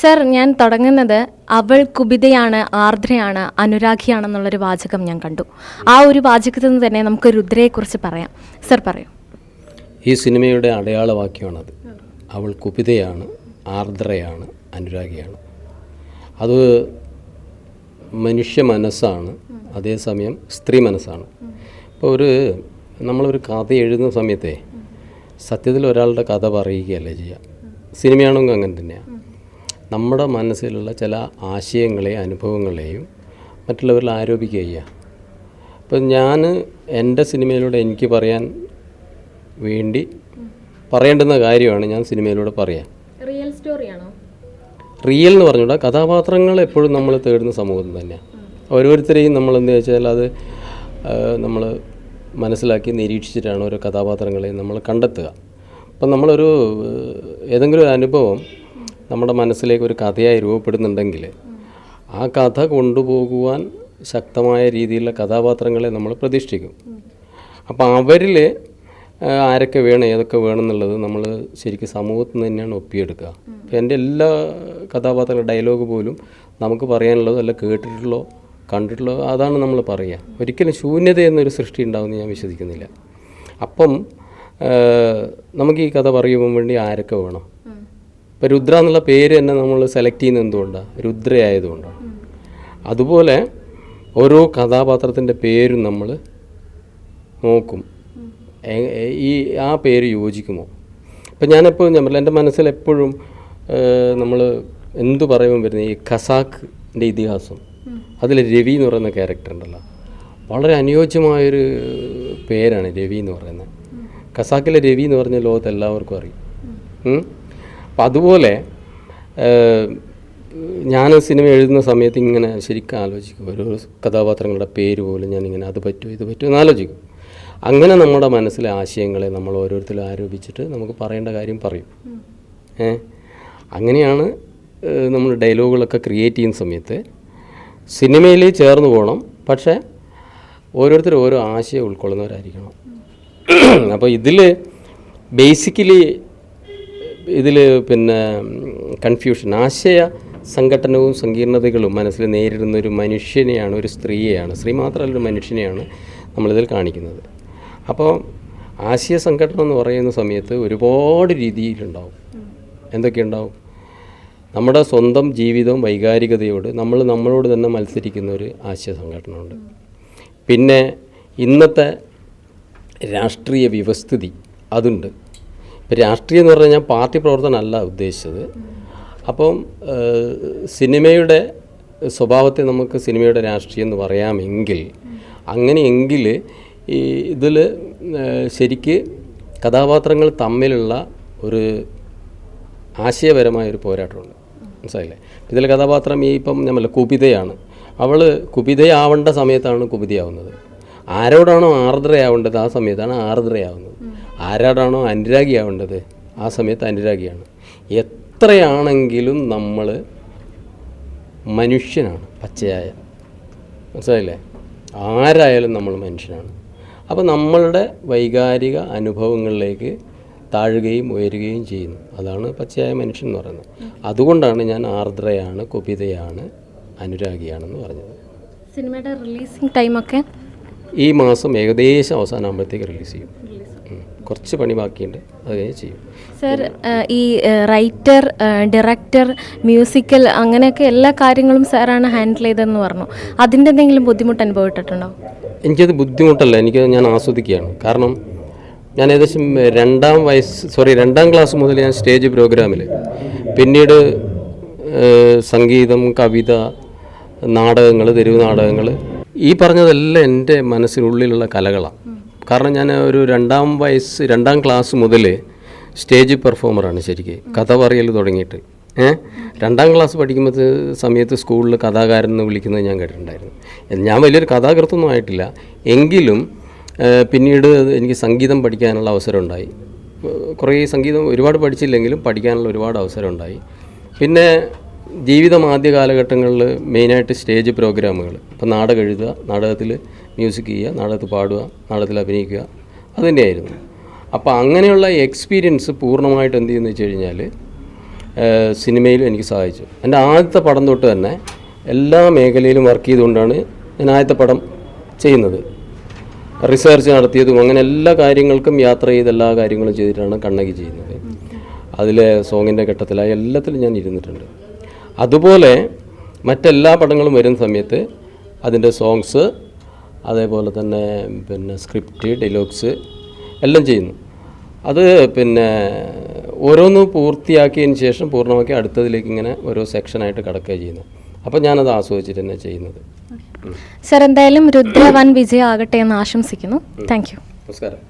Sir ഞാൻ തുടങ്ങുന്നത് അവൾ കുബിതയാണ് ആർദ്രയാണ് അനുരാഗിയാണെന്നുള്ളൊരു വാചകം ഞാൻ കണ്ടു. ആ ഒരു വാചകത്തിൽ നിന്ന് തന്നെ നമുക്ക് രുദ്രയെക്കുറിച്ച് പറയാം. സർ പറയൂ. ഈ സിനിമയുടെ അടയാളവാക്യമാണത്. അവൾ കുപിതയാണ് ആർദ്രയാണ് അനുരാഗിയാണ്. അത് മനുഷ്യ മനസ്സാണ് അതേസമയം സ്ത്രീ മനസ്സാണ്. ഇപ്പോൾ ഒരു നമ്മളൊരു കഥ എഴുതുന്ന സമയത്തെ സത്യത്തിൽ ഒരാളുടെ കഥ പറയുകയല്ലേ ചെയ്യുക സിനിമയാണെങ്കിൽ അങ്ങനെ തന്നെയാണ് നമ്മുടെ മനസ്സിലുള്ള ചില ആശയങ്ങളെയും അനുഭവങ്ങളെയും മറ്റുള്ളവരിൽ ആരോപിക്കുക ചെയ്യുക ഇപ്പം ഞാൻ എന്റെ സിനിമയിലൂടെ എനിക്ക് പറയാൻ വേണ്ടി പറയേണ്ടുന്ന കാര്യമാണ് ഞാൻ സിനിമയിലൂടെ പറയാൻ. റിയൽ സ്റ്റോറിയാണോ? റിയൽ എന്ന് പറഞ്ഞുകൂടാ കഥാപാത്രങ്ങൾ എപ്പോഴും നമ്മൾ തേടുന്ന സമൂഹം തന്നെയാണ് ഓരോരുത്തരെയും നമ്മൾ എന്ന് വെച്ചാൽ അത് നമ്മൾ മനസ്സിലാക്കി നിരീക്ഷിച്ചിട്ടാണ് ഓരോ കഥാപാത്രങ്ങളെ നമ്മൾ കണ്ടെത്തുക. അപ്പം നമ്മളൊരു ഏതെങ്കിലും ഒരു അനുഭവം നമ്മുടെ മനസ്സിലേക്ക് ഒരു കഥയായി രൂപപ്പെടുന്നുണ്ടെങ്കിൽ ആ കഥ കൊണ്ടുപോകുവാൻ ശക്തമായ രീതിയിലുള്ള കഥാപാത്രങ്ങളെ നമ്മൾ പ്രതീക്ഷിക്കും. അപ്പോൾ അവരിൽ ആരൊക്കെ വേണം ഏതൊക്കെ വേണം എന്നുള്ളത് നമ്മൾ ശരിക്കും സമൂഹത്തിൽ നിന്ന് തന്നെയാണ് ഒപ്പിയെടുക്കുക. അപ്പോൾ എന്റെ എല്ലാ കഥാപാത്രങ്ങളുടെ ഡയലോഗ് പോലും നമുക്ക് പറയാനുള്ളതോ അല്ല കേട്ടിട്ടുള്ളോ കണ്ടിട്ടുള്ളോ അതാണ് നമ്മൾ പറയുക. ഒരിക്കലും ശൂന്യത എന്നൊരു സൃഷ്ടി ഉണ്ടാവുമെന്ന് ഞാൻ വിശ്വസിക്കുന്നില്ല. അപ്പം നമുക്ക് ഈ കഥ പറയുമ്പോൾ വേണ്ടി ആരൊക്കെ വേണം? ഇപ്പം രുദ്ര എന്നുള്ള പേര് തന്നെ നമ്മൾ സെലക്ട് ചെയ്യുന്നത് എന്തുകൊണ്ടാണ് രുദ്രയായതുകൊണ്ടാണ് അതുപോലെ ഓരോ കഥാപാത്രത്തിന്റെ പേരും നമ്മൾ നോക്കും. ഈ ആ പേര് യോജിക്കുമോ? ഇപ്പം ഞാനെപ്പോഴും ഞാൻ എന്റെ മനസ്സിൽ എപ്പോഴും നമ്മൾ എന്തു പറയുമ്പോൾ വരുന്ന ഈ ഖസാക്കിന്റെ ഇതിഹാസം. അതിൽ രവി എന്ന് പറയുന്ന ക്യാരക്ടർ ഉണ്ടല്ലോ. വളരെ അനുയോജ്യമായൊരു പേരാണ് രവി എന്ന് പറയുന്നത്. ഖസാക്കിലെ രവി എന്ന് പറഞ്ഞ ലോകത്ത് എല്ലാവർക്കും അറിയും. അപ്പം അതുപോലെ ഞാൻ സിനിമ എഴുതുന്ന സമയത്ത് ഇങ്ങനെ ശരിക്കും ആലോചിക്കും. ഓരോ കഥാപാത്രങ്ങളുടെ പേര് പോലും ഞാനിങ്ങനെ അത് പറ്റുമോ ഇത് പറ്റുമോ എന്ന് ആലോചിക്കും. അങ്ങനെ നമ്മുടെ മനസ്സിലെ ആശയങ്ങളെ നമ്മൾ ഓരോരുത്തരും ആരോപിച്ചിട്ട് നമുക്ക് പറയേണ്ട കാര്യം പറയും. ഏ? അങ്ങനെയാണ് നമ്മൾ ഡയലോഗുകളൊക്കെ ക്രിയേറ്റ് ചെയ്യുന്ന സമയത്ത് സിനിമയിൽ ചേർന്ന് പോകണം. പക്ഷേ ഓരോരുത്തരും ഓരോ ആശയം ഉൾക്കൊള്ളുന്നവരായിരിക്കണം. അപ്പോൾ ഇതിൽ ബേസിക്കലി ഇതിൽ പിന്നെ കൺഫ്യൂഷൻ ആശയ സംഘടനവും സങ്കീർണതകളും മനസ്സിൽ നേരിടുന്ന ഒരു മനുഷ്യനെയാണ് ഒരു സ്ത്രീയെയാണ് സ്ത്രീ മാത്രമല്ല ഒരു മനുഷ്യനെയാണ് നമ്മളിതിൽ കാണിക്കുന്നത്. അപ്പോൾ ആശയ സംഘടന എന്ന് പറയുന്ന സമയത്ത് ഒരുപാട് രീതിയിലുണ്ടാവും. എന്തൊക്കെയുണ്ടാവും? നമ്മുടെ സ്വന്തം ജീവിതവും വൈകാരികതയോട് നമ്മൾ നമ്മളോട് തന്നെ മത്സരിക്കുന്ന ഒരു ആശയ സംഘടനയുണ്ട്. പിന്നെ ഇന്നത്തെ രാഷ്ട്രീയ വ്യവസ്ഥിതി അതുണ്ട്. ഇപ്പം രാഷ്ട്രീയം എന്ന് പറഞ്ഞാൽ ഞാൻ പാർട്ടി പ്രവർത്തനമല്ല ഉദ്ദേശിച്ചത്. അപ്പം സിനിമയുടെ സ്വഭാവത്തെ നമുക്ക് സിനിമയുടെ രാഷ്ട്രീയം എന്ന് പറയാമെങ്കിൽ അങ്ങനെയെങ്കിൽ ഈ ഇതിൽ ശരിക്ക് കഥാപാത്രങ്ങൾ തമ്മിലുള്ള ഒരു ആശയപരമായ ഒരു പോരാട്ടമുണ്ട്. മനസ്സിലായില്ലേ? ഇതിൽ കഥാപാത്രം ഈ ഇപ്പം നമ്മളെ കുപിതയാണ്. അവൾ കുപിതയാവേണ്ട സമയത്താണ് കുപിതയാവുന്നത്. ആരോടാണോ ആർദ്രയാവേണ്ടത് ആ സമയത്താണ് ആർദ്രയാവുന്നത്. ആരോടാണോ അനുരാഗിയാവേണ്ടത് ആ സമയത്ത് അനുരാഗിയാണ്. എത്രയാണെങ്കിലും നമ്മൾ മനുഷ്യനാണ് പച്ചയായ. മനസ്സിലായില്ലേ? ആരായാലും നമ്മൾ മനുഷ്യനാണ്. അപ്പോൾ നമ്മളുടെ വൈകാരിക അനുഭവങ്ങളിലേക്ക് താഴുകയും ഉയരുകയും ചെയ്യുന്നു. അതാണ് പച്ചയായ മനുഷ്യൻ എന്ന് പറയുന്നത്. അതുകൊണ്ടാണ് ഞാൻ ആർദ്രയാണ് കുപിതയാണ് അനുരാഗിയാണെന്ന് പറഞ്ഞത്. സിനിമയുടെ റിലീസിങ് ടൈമൊക്കെ ഈ മാസം ഏകദേശം അവസാനമാകുമ്പോഴത്തേക്ക് റിലീസ് ചെയ്യും. കുറച്ച് പണി ബാക്കിയുണ്ട് അത് കഴിഞ്ഞ് ചെയ്യും. സർ ഈ റൈറ്റർ ഡയറക്ടർ മ്യൂസിക്കൽ അങ്ങനെയൊക്കെ എല്ലാ കാര്യങ്ങളും സാറാണ് ഹാൻഡിൽ ചെയ്തതെന്ന് പറഞ്ഞു. അതിന്റെ എന്തെങ്കിലും ബുദ്ധിമുട്ട് അനുഭവപ്പെട്ടിട്ടുണ്ടോ? എനിക്കത് ബുദ്ധിമുട്ടല്ല എനിക്ക് ഞാൻ ആസ്വദിക്കുകയാണ്. കാരണം ഞാൻ ഏകദേശം രണ്ടാം വയസ്സ് സോറി രണ്ടാം ക്ലാസ് മുതൽ ഞാൻ സ്റ്റേജ് പ്രോഗ്രാമിൽ പിന്നീട് സംഗീതം കവിത നാടകങ്ങൾ തെരുവ് നാടകങ്ങൾ ഈ പറഞ്ഞതെല്ലാം എന്റെ മനസ്സിനുള്ളിലുള്ള കലകളാണ്. കാരണം ഞാൻ ഒരു രണ്ടാം വയസ്സ് രണ്ടാം ക്ലാസ് മുതൽ സ്റ്റേജ് പെർഫോമറാണ് ശരിക്കും. കഥ പറയൽ തുടങ്ങിയിട്ട്. ഏഹ് രണ്ടാം ക്ലാസ് പഠിക്കുമ്പോൾ സമയത്ത് സ്കൂളിൽ കഥാകാരൻ എന്ന് വിളിക്കുന്നത് ഞാൻ കേട്ടിട്ടുണ്ടായിരുന്നു. ഞാൻ വലിയൊരു കഥാകൃത്തൊന്നും ആയിട്ടില്ല. എങ്കിലും പിന്നീട് എനിക്ക് സംഗീതം പഠിക്കാനുള്ള അവസരം ഉണ്ടായി കുറേ സംഗീതം ഒരുപാട് പഠിച്ചില്ലെങ്കിലും പഠിക്കാനുള്ള ഒരുപാട് അവസരം ഉണ്ടായി പിന്നെ ജീവിതം ആദ്യ കാലഘട്ടങ്ങളിൽ മെയിനായിട്ട് സ്റ്റേജ് പ്രോഗ്രാമുകൾ. ഇപ്പം നാടകം എഴുതുക നാടകത്തിൽ മ്യൂസിക് ചെയ്യുക നാടകത്തിൽ പാടുക നാടകത്തിൽ അഭിനയിക്കുക അത് ആയിരുന്നു അപ്പോൾ അങ്ങനെയുള്ള എക്സ്പീരിയൻസ് പൂർണമായിട്ട് എന്ത് ചെയ്യുന്നു വെച്ച് കഴിഞ്ഞാൽ സിനിമയിലും എനിക്ക് സഹായിച്ചു. എന്റെ ആദ്യത്തെ പടം തൊട്ട് തന്നെ എല്ലാ മേഖലയിലും വർക്ക് ചെയ്തുകൊണ്ടാണ് ഞാൻ ആദ്യത്തെ പടം ചെയ്യുന്നത്. റിസർച്ച് നടത്തിയതും അങ്ങനെ എല്ലാ കാര്യങ്ങൾക്കും യാത്ര ചെയ്ത് എല്ലാ കാര്യങ്ങളും ചെയ്തിട്ടാണ് കണ്ണകി ചെയ്യുന്നത്. അതിലെ സോങ്ങിന്റെ ഘട്ടത്തിലായി എല്ലാത്തിലും ഞാൻ ഇരുന്നിട്ടുണ്ട്. അതുപോലെ മറ്റെല്ലാ പടങ്ങളും വരുന്ന സമയത്ത് അതിന്റെ സോങ്സ് അതേപോലെ തന്നെ പിന്നെ സ്ക്രിപ്റ്റ് ഡയലോഗ്സ് എല്ലാം ചെയ്യുന്നു. അത് പിന്നെ ഓരോന്ന് പൂർത്തിയാക്കിയതിന് ശേഷം പൂർണമാക്കി അടുത്തതിലേക്ക് ഇങ്ങനെ ഓരോ സെക്ഷനായിട്ട് കിടക്കുക ചെയ്യുന്നു അപ്പം ഞാനത് ആസ്വദിച്ചിട്ട് തന്നെ ചെയ്യുന്നത്. സർ എന്തായാലും രുദ്രവൻ വിജയം ആകട്ടെ എന്ന് ആശംസിക്കുന്നു. Thank you. നമസ്കാരം.